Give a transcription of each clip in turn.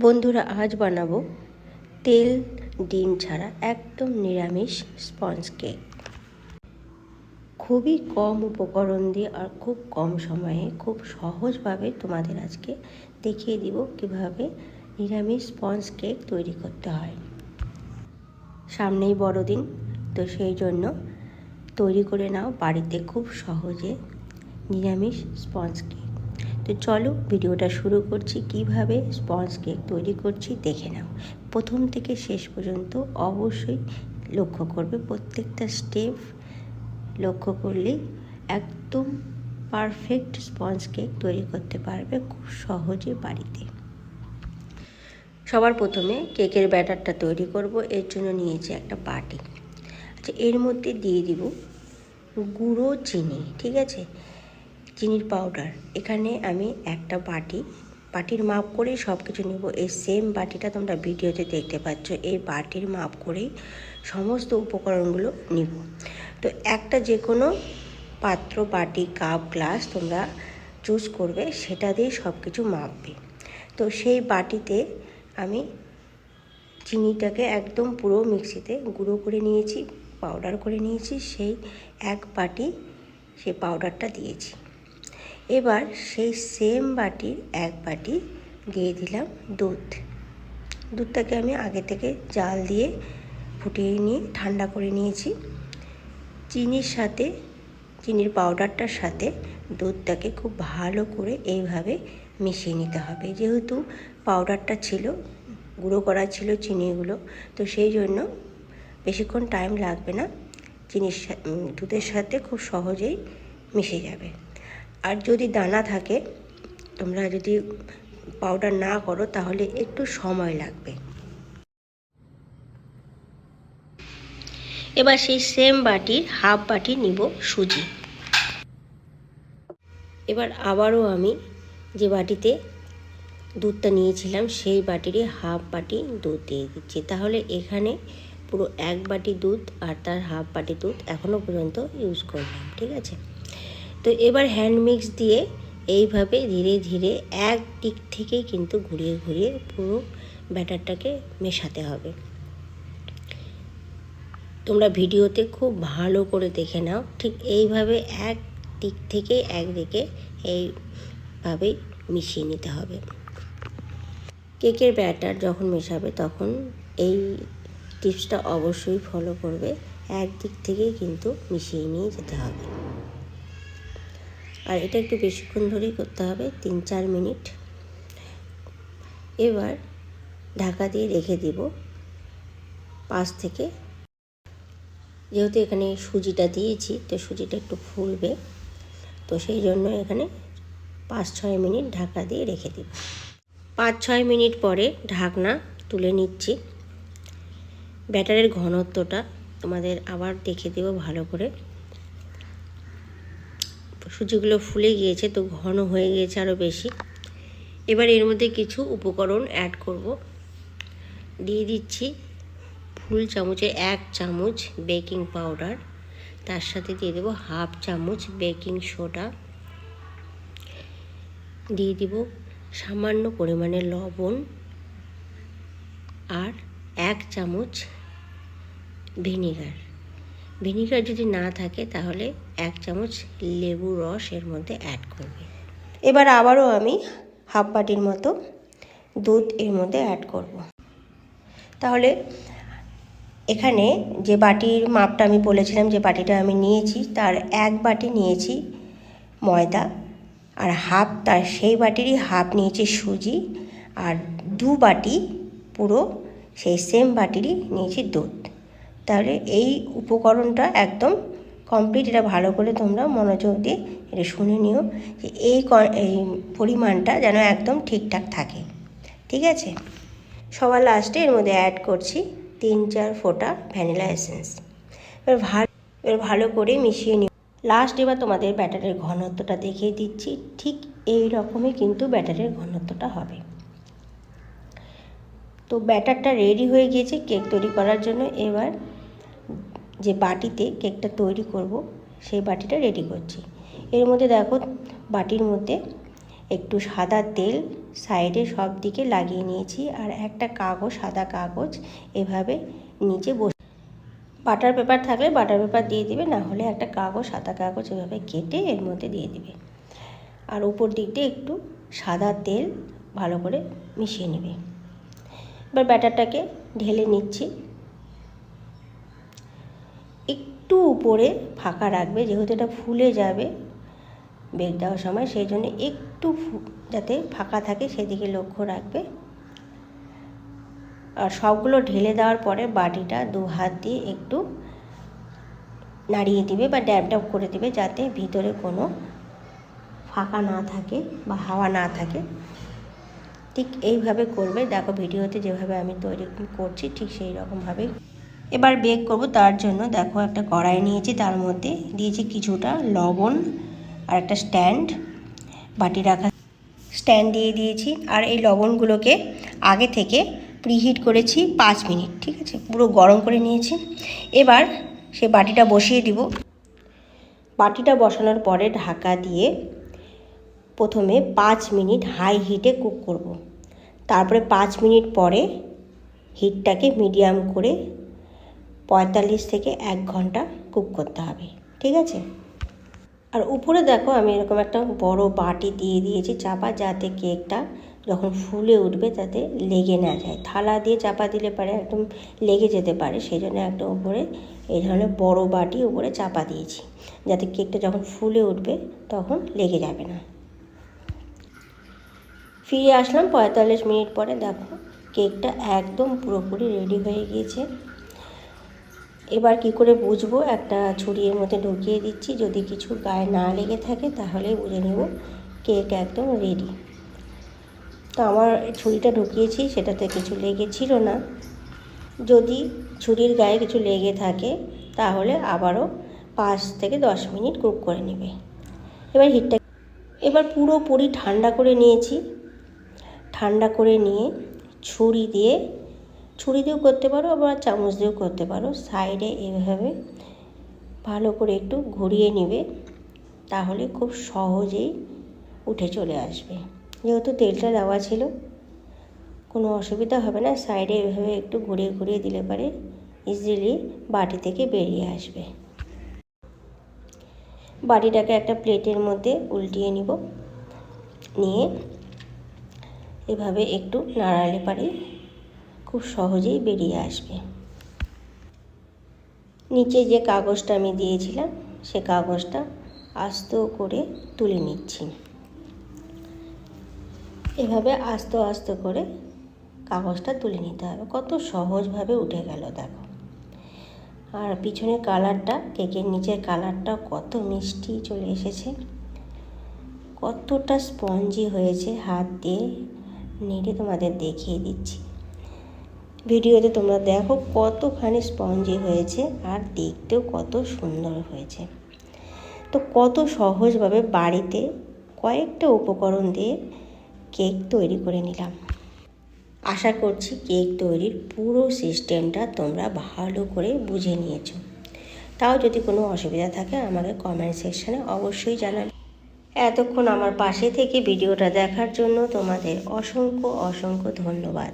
বন্ধুরা, আজ বানাবো তেল, ডিম ছাড়া একদম নিরামিষ স্পঞ্জ কেক। খুবই কম উপকরণ দিয়ে আর খুব কম সময়ে খুব সহজভাবে তোমাদের আজকে দেখিয়ে দিব কীভাবে নিরামিষ স্পঞ্জ কেক তৈরি করতে হয়। সামনেই বড়দিন, তো সেই জন্য তৈরি করে নাও বাড়িতে খুব সহজে নিরামিষ স্পঞ্জ কেক। তো চলো ভিডিওটা শুরু করছি। কীভাবে স্পঞ্জ কেক তৈরি করছি দেখে নাও। প্রথম থেকে শেষ পর্যন্ত অবশ্যই লক্ষ্য করবে প্রত্যেকটা স্টেপ। লক্ষ্য করলেই একদম পারফেক্ট স্পঞ্জ কেক তৈরি করতে পারবে খুব সহজে বাড়িতে। সবার প্রথমে কেকের ব্যাটারটা তৈরি করব, এর জন্য নিয়েছি একটা বাটি। আচ্ছা এর মধ্যে দিয়ে দিব গুঁড়ো চিনি, ঠিক আছে? চিনির পাউডার এখানে আমি একটা বাটি, বাটির মাপ করেই সব কিছু নেব। এই সেম বাটিটা তোমরা ভিডিওতে দেখতে পাচ্ছ। এই বাটির মাপ করেই সমস্ত উপকরণগুলো নিব। তো একটা যে কোনো পাত্র, বাটি কাপ গ্লাস তোমরা চুজ করবে, সেটা দিয়ে সব কিছু মাপবে। তো সেই বাটিতে আমি চিনিটাকে একদম পুরো মিক্সিতে গুঁড়ো করে নিয়েছি পাউডার করে নিয়েছি, সেই এক বাটি সেই পাউডারটা দিয়েছি। এবার সেই সেম বাটির এক বাটি দিয়ে দিলাম দুধ। দুধটাকে আমি আগে থেকে জাল দিয়ে ফুটিয়ে নিয়ে ঠান্ডা করে নিয়েছি। চিনির সাথে, চিনির পাউডারটার সাথে দুধটাকে খুব ভালো করে এইভাবে মিশিয়ে নিতে হবে। যেহেতু পাউডারটা ছিল, গুঁড়ো করা ছিল চিনিগুলো, তো সেই জন্য বেশিক্ষণ টাইম লাগবে না। চিনির দুধের সাথে খুব সহজেই মিশে যাবে। আর যদি দানা থাকে, তোমরা যদি পাউডার না করো, তাহলে একটু সময় লাগবে। এবার সেই সেম বাটির হাফ বাটি নিব সুজি। এবার আবারও আমি যে বাটিতে দুধটা নিয়েছিলাম, সেই বাটিরই হাফ বাটি দুধ দিয়ে দিচ্ছি। তাহলে এখানে পুরো এক বাটি দুধ আর তার হাফ বাটি দুধ এখনও পর্যন্ত ইউজ করলাম, ঠিক আছে? তো এবার হ্যান্ড মিক্স দিয়ে এইভাবে ধীরে ধীরে এক দিক থেকেই কিন্তু ঘুরিয়ে ঘুরিয়ে পুরো ব্যাটারটাকে মেশাতে হবে। তোমরা ভিডিওতে খুব ভালো করে দেখে নাও। ঠিক এইভাবে এক দিক থেকে একদিকে এইভাবেই মিশিয়ে নিতে হবে। কেকের ব্যাটার যখন মেশাবে তখন এই টিপসটা অবশ্যই ফলো করবে। একদিক থেকেই কিন্তু মিশিয়ে নিয়ে যেতে হবে। আর এটা একটু বেশিক্ষণ ধরেই করতে হবে, তিন চার মিনিট। এবার ঢাকা দিয়ে রেখে দিব পাঁচ থেকে। যেহেতু এখানে সুজিটা দিয়েছি, তো সুজিটা একটু ফুলবে, তো সেই জন্য এখানে পাঁচ ছয় মিনিট ঢাকা দিয়ে রেখে দিব। পাঁচ ছয় মিনিট পরে ঢাকনা তুলে নিচ্ছি। ব্যাটারের ঘনত্বটা তোমাদের আবার দেখে দেবো ভালো করে। সুজিগুলো ফুলে গিয়েছে তো ঘন হয়ে গিয়েছে আরও বেশি। এবার এর মধ্যে কিছু উপকরণ অ্যাড করব। দিয়ে দিচ্ছি ফুল চামচে এক চামচ বেকিং পাউডার তার সাথে দিয়ে দেবো হাফ চামচ বেকিং সোডা দিয়ে দিব সামান্য পরিমাণে লবণ আর এক চামচ ভিনিগার ভিনিগার যদি না থাকে, তাহলে এক চামচ লেবু রস এর মধ্যে অ্যাড করবে। এবার আবারও আমি হাফ বাটির মতো দুধ এর মধ্যে অ্যাড করব। তাহলে এখানে যে বাটির মাপটা আমি বলেছিলাম, যে বাটিটা আমি নিয়েছি, তার এক বাটি নিয়েছি ময়দা, আর হাফ তার সেই বাটিরই হাফ নিয়েছি সুজি, আর দু বাটি পুরো সেই সেম বাটিরই নিয়েছি দুধ। তাহলে এই উপকরণটা একদম কমপ্লিট এটা ভালো করে তোমরা মনোযোগ দিয়ে এটা শুনে নিও যে এই এই পরিমাণটা যেন একদম ঠিকঠাক থাকে। ঠিক আছে? সবার লাস্টে এর মধ্যে অ্যাড করছি তিন চার ফোঁটা ভ্যানিলা এসেন্স এবার ভালো এবার ভালো করে মিশিয়ে নিও। লাস্ট এবার তোমাদের ব্যাটারের ঘনত্বটা দেখিয়ে দিচ্ছি, ঠিক এই রকমই কিন্তু ব্যাটারের ঘনত্বটা হবে। তো ব্যাটারটা রেডি হয়ে গিয়েছে কেক তৈরি করার জন্য। এবার যে বাটিতে কেকটা তৈরি করব, সেই বাটিটা রেডি করছি। এর মধ্যে দেখো, বাটির মধ্যে একটু সাদা তেল, সাইডে সব দিকে লাগিয়ে নিয়েছি আর একটা কাগজ, সাদা কাগজ এভাবে নিচে বসে বাটার পেপার থাকলে বাটার পেপার দিয়ে দিবে, না হলে একটা কাগজ, সাদা কাগজ এভাবে কেটে এর মধ্যে দিয়ে দিবে। আর উপর দিক দিয়ে একটু সাদা তেল ভালো করে মিশিয়ে নেবে। এবার ব্যাটারটাকে ঢেলে নিচ্ছি। একটু উপরে ফাঁকা রাখবে, যেহেতু এটা ফুলে যাবে বেগ দেওয়ার সময়, সেই জন্য একটু যাতে ফাঁকা থাকে সেদিকে লক্ষ্য রাখবে। আর সবগুলো ঢেলে দেওয়ার পরে বাটিটা দু হাত দিয়ে একটু নাড়িয়ে দিবে বা ড্যাব ড্যাব করে দিবে, যাতে ভিতরে কোনো ফাঁকা না থাকে বা হাওয়া না থাকে। ঠিক এইভাবে করবে। দেখো, ভিডিওতে যেভাবে আমি তৈরি করছি, ঠিক সেই রকমভাবেই এবার বেক করব, তার জন্য দেখো একটা কড়াই নিয়েছি, তার মধ্যে দিয়েছি কিছুটা লবণ আর একটা স্ট্যান্ড বাটি রাখা। স্ট্যান্ড দিয়ে দিয়েছি আর এই লবণগুলোকে আগে থেকে প্রিহিট করেছি পাঁচ মিনিট, ঠিক আছে? পুরো গরম করে নিয়েছি। এবার সে বাটিটা বসিয়ে দিব। বাটিটা বসানোর পরে ঢাকা দিয়ে প্রথমে পাঁচ মিনিট হাই হিটে কুক করব। তারপরে পাঁচ মিনিট পরে হিটটাকে মিডিয়াম করে পঁয়তাল্লিশ থেকে এক ঘণ্টা কুক করতে হবে, ঠিক আছে? আর উপরে দেখো আমি এরকম একটা বড় বাটি দিয়ে দিয়েছি চাপা, যাতে কেকটা যখন ফুলে উঠবে তাতে লেগে না যায়। থালা দিয়ে চাপা দিলে পারে, একদম লেগে যেতে পারে সেই জন্য একটা উপরে এই ধরনের বড় বাটি উপরে চাপা দিয়েছি। যাতে কেকটা যখন ফুলে উঠবে তখন লেগে যাবে না। ফিরে আসলাম পঁয়তাল্লিশ মিনিট পরে, দেখো কেকটা একদম পুরোপুরি রেডি হয়ে গিয়েছে। এবার কি করে বুঝব? একটা ছুরির মধ্যে ঢুকিয়ে দিচ্ছি। যদি কিছু গায়ে না লেগে থাকে তাহলেই বুঝে নেব কেক একদম রেডি তো আমার ছুরিটা ঢুকিয়েছি, সেটাতে কিছু লেগেছিল না। যদি ছুরির গায়ে কিছু লেগে থাকে তাহলে আবারও পাঁচ থেকে দশ মিনিট কুক করে নেবে। এবার হিটটা এবার পুরোপুরি ঠান্ডা করে নিয়েছি। ঠান্ডা করে নিয়ে ছুরি দিয়ে ছুরি দিয়েও করতে পারো, আবার চামচ দিয়েও করতে পারো। সাইডে এভাবে ভালো করে একটু ঘুরিয়ে নেবে, তাহলে খুব সহজেই উঠে চলে আসবে। যেহেতু তেলটা দেওয়া ছিল, কোনো অসুবিধা হবে না, সাইডে এভাবে একটু ঘুরিয়ে ঘুরিয়ে দিলে পারে ইজিলি বাটি থেকে বেরিয়ে আসবে। বাটিটাকে একটা প্লেটের মধ্যে উল্টিয়ে নিব, নিয়ে এভাবে একটু নাড়ালে পারে। খুব সহজেই বেরিয়ে আসবে। নিচে যে কাগজটা আমি দিয়েছিলাম, সে কাগজটা আস্ত করে তুলে নিচ্ছি। এভাবে আস্তে আস্তে করে কাগজটা তুলে নিতে হবে। কত সহজভাবে উঠে গেল, দেখো। আর পিছনের কালারটা, কেকের নিচের কালারটা কত মিষ্টি চলে এসেছে। কতটা স্পঞ্জি হয়েছে, হাত দিয়ে নেড়ে তোমাদের দেখিয়ে দিচ্ছি। ভিডিওতে তোমরা দেখো কতখানি স্পঞ্জি হয়েছে আর দেখতেও কত সুন্দর হয়েছে। তো কত সহজভাবে বাড়িতে কয়েকটা উপকরণ দিয়ে কেক তৈরি করে নিলাম। আশা করছি কেক তৈরির পুরো সিস্টেমটা তোমরা ভালো করে বুঝে নিয়েছো। তাও যদি কোনো অসুবিধা থাকে আমাকে কমেন্ট সেকশানে অবশ্যই জানাবে। এতক্ষণ আমার পাশে থেকে ভিডিওটা দেখার জন্য তোমাদের অসংখ্য অসংখ্য ধন্যবাদ।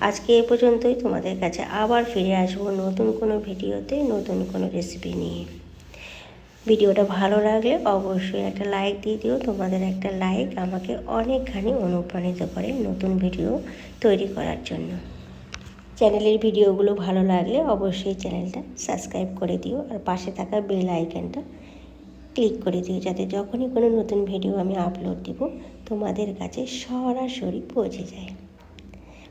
আজকে এ পর্যন্তই। তোমাদের কাছে আবার ফিরে আসব নতুন কোনো ভিডিওতে, নতুন কোনো রেসিপি নিয়ে। ভিডিওটা ভালো লাগলে অবশ্যই একটা লাইক দিয়ে দিও। তোমাদের একটা লাইক আমাকে অনেকখানি অনুপ্রাণিত করে নতুন ভিডিও তৈরি করার জন্য। চ্যানেলের ভিডিওগুলো ভালো লাগলে অবশ্যই চ্যানেলটা সাবস্ক্রাইব করে দিও আর পাশে থাকা বেল আইকনটা ক্লিক করে দিও যাতে যখনই কোনো নতুন ভিডিও আমি আপলোড দিব, তোমাদের কাছে সরাসরি পৌঁছে যায়।